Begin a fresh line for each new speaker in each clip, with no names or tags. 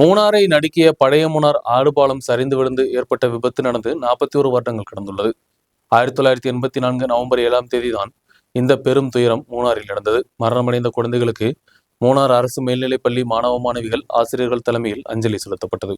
மூணாரை நடுக்கிய பழைய மூணார் ஆடுபாலம் சரிந்து விழுந்து ஏற்பட்ட விபத்து நடந்து நாற்பத்தி ஒரு வருடங்கள் கடந்துள்ளது. ஆயிரத்தி தொள்ளாயிரத்தி எண்பத்தி நான்கு நவம்பர் ஏழாம் தேதி தான் இந்த பெரும் துயரம் மூணாரில் நடந்தது. மரணமடைந்த குழந்தைகளுக்கு மூணார் அரசு மேல்நிலைப்பள்ளி மாணவ மாணவிகள் ஆசிரியர்கள் தலைமையில் அஞ்சலி செலுத்தப்பட்டது.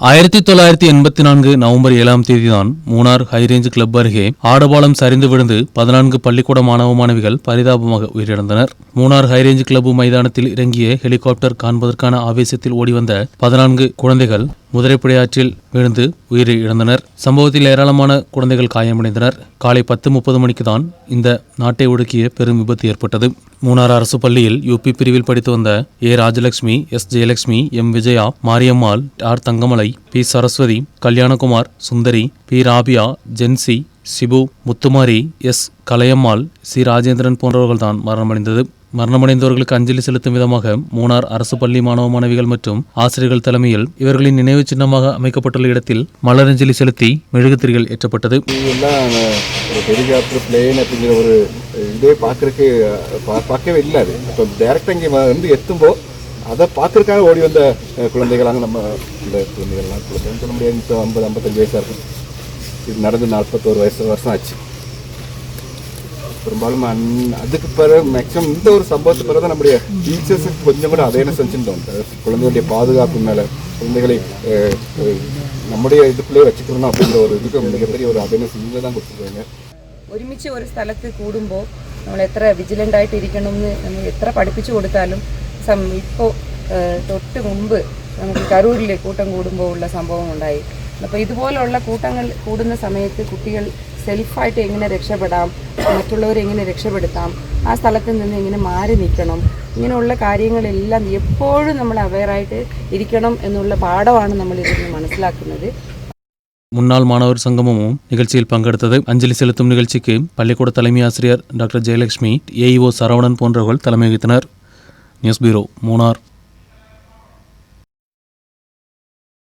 ஆயிரத்தி தொள்ளாயிரத்தி எண்பத்தி நான்கு நவம்பர் ஏழாம் தேதிதான் மூணார் ஹைரேஞ்ச் கிளப் அருகே ஆடுபாலம் சரிந்து விழுந்து பதினான்கு பள்ளிக்கூட மாணவ மாணவிகள் பரிதாபமாக உயிரிழந்தனர். மூணார் ஹைரேஞ்ச் கிளப் மைதானத்தில் இறங்கிய ஹெலிகாப்டர் காண்பதற்கான ஆவேசத்தில் ஓடிவந்த பதினான்கு குழந்தைகள் முதிரைப்படையாற்றில் விழுந்து உயிரை இழந்தனர். சம்பவத்தில் ஏராளமான குழந்தைகள் காயமடைந்தனர். காலை பத்து முப்பது மணிக்கு தான் இந்த நாட்டை ஒடுக்கிய பெரும் விபத்து ஏற்பட்டது. மூணார் அரசு பள்ளியில் யூபி பிரிவில் படித்து வந்த A Rajalakshmi S Jayalakshmi M Vijaya Mariammal R Thangamalai P Saraswathi Kalyanakumar Sundari P Rabiya Jency Sibu Muthumari S. Kalaiyammal C. Rajendran போன்றவர்கள்தான் மரணமடைந்தது. மரணமடைந்தவர்களுக்கு அஞ்சலி செலுத்தும் விதமாக மூணார் அரசு பள்ளி மாணவ மாணவிகள் மற்றும் ஆசிரியர்கள் தலைமையில் இவர்களின் நினைவு சின்னமாக அமைக்கப்பட்டுள்ள இடத்தில் மலரஞ்சலி செலுத்தி மெழுகுத்திரிகள் ஏற்றப்பட்டது.
ஒரு ஹெலிகாப்டர் பிளேன் அப்படிங்கிற ஒரு இதே பார்க்கறக்கு பார்க்கவே இல்லை அது. இப்போ டேரக்டாக இங்கே வந்து எத்தும்போ அதை பார்க்கறக்காக ஓடி வந்த குழந்தைகளாக குழந்தைகளாங்க நம்ம இந்த குழந்தைகள்லாம் குழந்தைன்னு சொல்ல முடியாது. இப்போ ஐம்பது ஐம்பத்தஞ்சு வயசாக இருக்கும். இது நடந்து நாற்பத்தோரு வயசு வருஷம் ஆச்சு பெரும்பாலும் அந் அதுக்கு பிறகு மேக்ஸிமம் இந்த ஒரு சம்பவத்துக்கு பிறகு தான் நம்முடைய டீச்சர்ஸுக்கு கொஞ்சம் கூட அவேர்னஸ் வந்துட்டு குழந்தைகளுடைய பாதுகாப்பு மேலே குழந்தைகளை நம்முடைய இதுக்குள்ளே வச்சுக்கணும் அப்படின்ற ஒரு இதுக்கு மிகப்பெரிய ஒரு அவேர்னஸ் இங்கே தான் கொடுத்துருக்காங்க
ഒരുമിച്ച് ഒരു സ്ഥലത്ത് കൂടുമ്പോൾ നമ്മൾ എത്ര വിജിലന്റ് ആയിട്ട് ഇരിക്കണം എന്ന് നമ്മൾ എത്ര പഠിപ്പിച്ചു കൊടുത്താലും സം ഇപ്പോൾ തൊട്ട് മുമ്പ് നമുക്ക് കരൂരിൽ കൂട്ടം കൂടുമ്പോൾ ഉള്ള സംഭവം ഉണ്ടായി അപ്പോൾ ഇതുപോലുള്ള കൂട്ടങ്ങൾ കൂടുന്ന സമയത്ത് കുട്ടികൾ സെൽഫായിട്ട് എങ്ങനെ രക്ഷപ്പെടാം മറ്റുള്ളവരെ എങ്ങനെ രക്ഷപ്പെടുത്താം ആ സ്ഥലത്ത് നിന്ന് എങ്ങനെ മാറി നിൽക്കണം ഇങ്ങനെയുള്ള കാര്യങ്ങളെല്ലാം എപ്പോഴും നമ്മൾ അവെയറായിട്ട് ഇരിക്കണം എന്നുള്ള പാഠമാണ് നമ്മൾ ഇതിൽ നിന്ന് മനസ്സിലാക്കുന്നത്
முன்னாள் மாணவர் சங்கமமும் நிகழ்ச்சியில் பங்கெடுத்தது அஞ்சலி செலுத்தும் நிகழ்ச்சிக்கு பள்ளிக்கூட தலைமை ஆசிரியர் டாக்டர் ஜெயலட்சுமி ஏஇஓ சரவணன் போன்றவர்கள் தலைமை வகித்தனர் நியூஸ் பியூரோ மூணார்